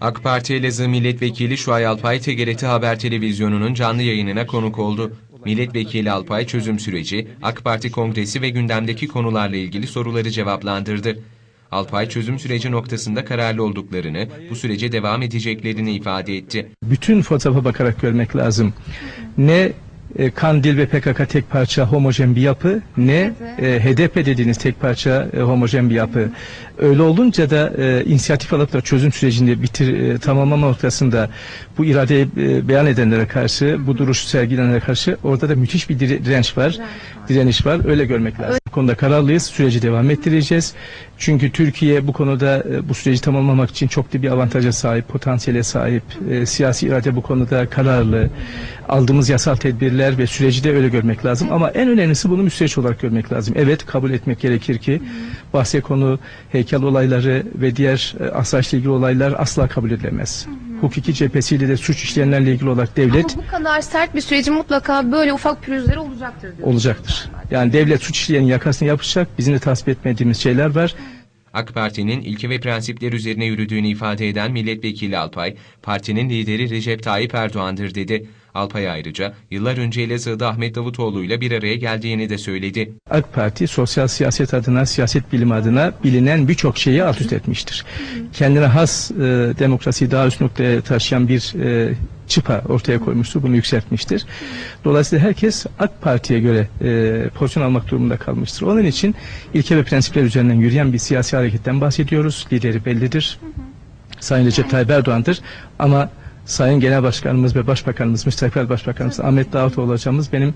AK Parti Elazığ Milletvekili Şuay Alpay TGRT Haber Televizyonu'nun canlı yayınına konuk oldu. Milletvekili Alpay çözüm süreci, AK Parti kongresi ve gündemdeki konularla ilgili soruları cevaplandırdı. Alpay çözüm süreci noktasında kararlı olduklarını, bu sürece devam edeceklerini ifade etti. bütün fotoğrafa bakarak görmek lazım. Ne e, Kandil ve PKK tek parça homojen bir yapı ne e, HDP dediğiniz tek parça e, homojen bir yapı. Öyle olunca da e, inisiyatif alıp da çözüm sürecini bitir e, tamamlama noktasında bu iradeyi e, beyan edenlere karşı, bu duruş sergilenenlere karşı orada da müthiş bir dire- direnç var. Direniş var. Öyle görmek lazım. Bu konuda kararlıyız. Süreci devam ettireceğiz. Çünkü Türkiye bu konuda e, bu süreci tamamlamak için çok da bir avantaja sahip, potansiyele sahip. E, siyasi irade bu konuda kararlı. Aldığımız yasal tedbirler ve süreci de öyle görmek lazım. Ama en önemlisi bunu müsteç olarak görmek lazım. Evet kabul etmek gerekir ki bahse konu heykel olayları ve diğer e, asayişle ilgili olaylar asla kabul edilemez. Hukuki cephesiyle de suç işleyenlerle ilgili olarak devlet Ama bu kadar sert bir süreci mutlaka böyle ufak pürüzleri olacaktır diyor. olacaktır. Yani devlet suç işleyenin yakasını yapışacak. Bizim de tasvip etmediğimiz şeyler var. AK Parti'nin ilke ve prensipler üzerine yürüdüğünü ifade eden milletvekili Alpay, partinin lideri Recep Tayyip Erdoğan'dır dedi. Alpay ayrıca yıllar önce Elazığ'da Ahmet Davutoğlu ile bir araya geldiğini de söyledi. AK Parti sosyal siyaset adına, siyaset bilimi adına bilinen birçok şeyi alt üst etmiştir. Kendine has e, demokrasiyi daha üst noktaya taşıyan bir e, çıpa ortaya koymuştur, bunu yükseltmiştir. Dolayısıyla herkes AK Parti'ye göre e, pozisyon almak durumunda kalmıştır. Onun için ilke ve prensipler üzerinden yürüyen bir siyasi hareketten bahsediyoruz. Lideri bellidir. Sayın Recep Tayyip Erdoğan'dır. Ama Sayın Genel Başkanımız ve Başbakanımız, Müstakbel Başbakanımız Ahmet Davutoğlu hocamız benim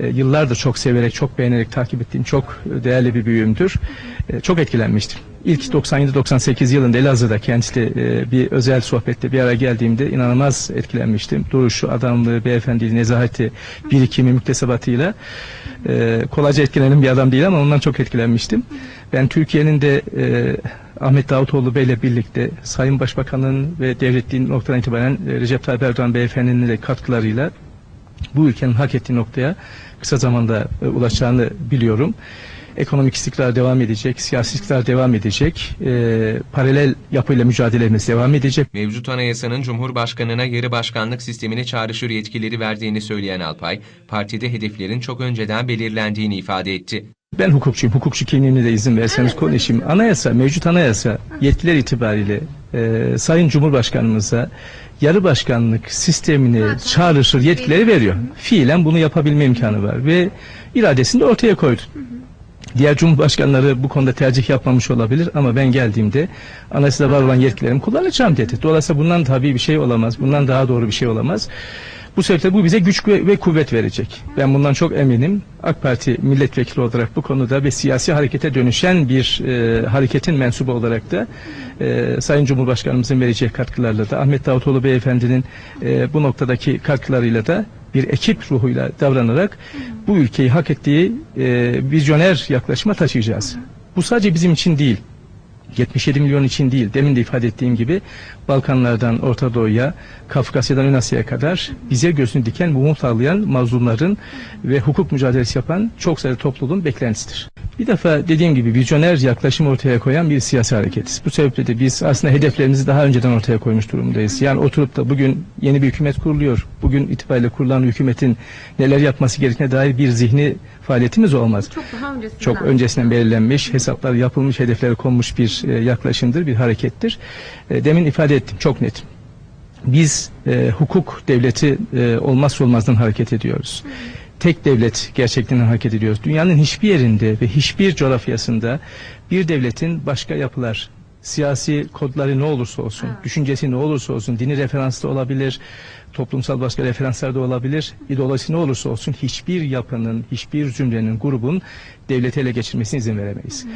e, yıllardır çok severek, çok beğenerek takip ettiğim çok e, değerli bir büyüğümdür. E, çok etkilenmiştim. İlk 97-98 yılında Elazığ'da kendisiyle e, bir özel sohbette bir ara geldiğimde inanılmaz etkilenmiştim. Duruşu, adamlığı, beyefendiliği, nezahati, birikimi, müktesebatıyla e, kolayca etkilenen bir adam değil ama ondan çok etkilenmiştim. Ben Türkiye'nin de e, Ahmet Davutoğlu Bey'le birlikte Sayın Başbakan'ın ve devletliğin noktadan itibaren e, Recep Tayyip Erdoğan Beyefendinin de katkılarıyla bu ülkenin hak ettiği noktaya kısa zamanda e, ulaşacağını biliyorum. Ekonomik istikrar devam edecek, siyasi istikrar devam edecek, e, paralel yapıyla mücadelemiz devam edecek. Mevcut anayasanın Cumhurbaşkanına yarı başkanlık sistemine çağrışır yetkileri verdiğini söyleyen Alpay, partide hedeflerin çok önceden belirlendiğini ifade etti. Ben hukukçuyum, hukukçu kimliğimle de izin verseniz konuşayım. Anayasa, mevcut anayasa yetkiler itibariyle e, Sayın Cumhurbaşkanımıza yarı başkanlık sistemini çağrışır yetkileri veriyor. Fiilen bunu yapabilme imkanı var ve iradesini de ortaya koydu. Diğer cumhurbaşkanları bu konuda tercih yapmamış olabilir ama ben geldiğimde anayasada var olan yetkilerimi kullanacağım dedi. Dolayısıyla bundan tabii bir şey olamaz. Bundan daha doğru bir şey olamaz. Bu sebeple bu bize güç ve ve kuvvet verecek. Ben bundan çok eminim. AK Parti milletvekili olarak bu konuda ve siyasi harekete dönüşen bir e, hareketin mensubu olarak da e, Sayın Cumhurbaşkanımızın vereceği katkılarla da Ahmet Davutoğlu Beyefendi'nin e, bu noktadaki katkılarıyla da bir ekip ruhuyla davranarak bu ülkeyi hak ettiği e, vizyoner yaklaşıma taşıyacağız. Bu sadece bizim için değil. 77 milyon için değil, demin de ifade ettiğim gibi Balkanlardan Orta Doğu'ya, Kafkasya'dan Ön kadar bize gözünü diken, umut sağlayan mazlumların ve hukuk mücadelesi yapan çok sayıda topluluğun beklentisidir. Bir defa dediğim gibi vizyoner yaklaşım ortaya koyan bir siyasi hareketiz. Bu sebeple de biz aslında hedeflerimizi daha önceden ortaya koymuş durumdayız. Yani oturup da bugün yeni bir hükümet kuruluyor. Bugün itibariyle kurulan hükümetin neler yapması gerektiğine dair bir zihni faaliyetimiz olmaz Çok daha öncesinden. çok öncesinden belirlenmiş, hesaplar yapılmış, hedefleri konmuş bir e, yaklaşımdır, bir harekettir. E, demin ifade ettim, çok net. Biz e, hukuk devleti e, olmazsa olmazdan hareket ediyoruz. Tek devlet gerçekliğinden hareket ediyoruz. Dünyanın hiçbir yerinde ve hiçbir coğrafyasında bir devletin başka yapılar, siyasi kodları ne olursa olsun, düşüncesi ne olursa olsun, dini referanslı olabilir, toplumsal başka referanslar da olabilir, ideolojisi ne olursa olsun hiçbir yapının, hiçbir zümrenin, grubun devleti ele geçirmesine izin veremeyiz.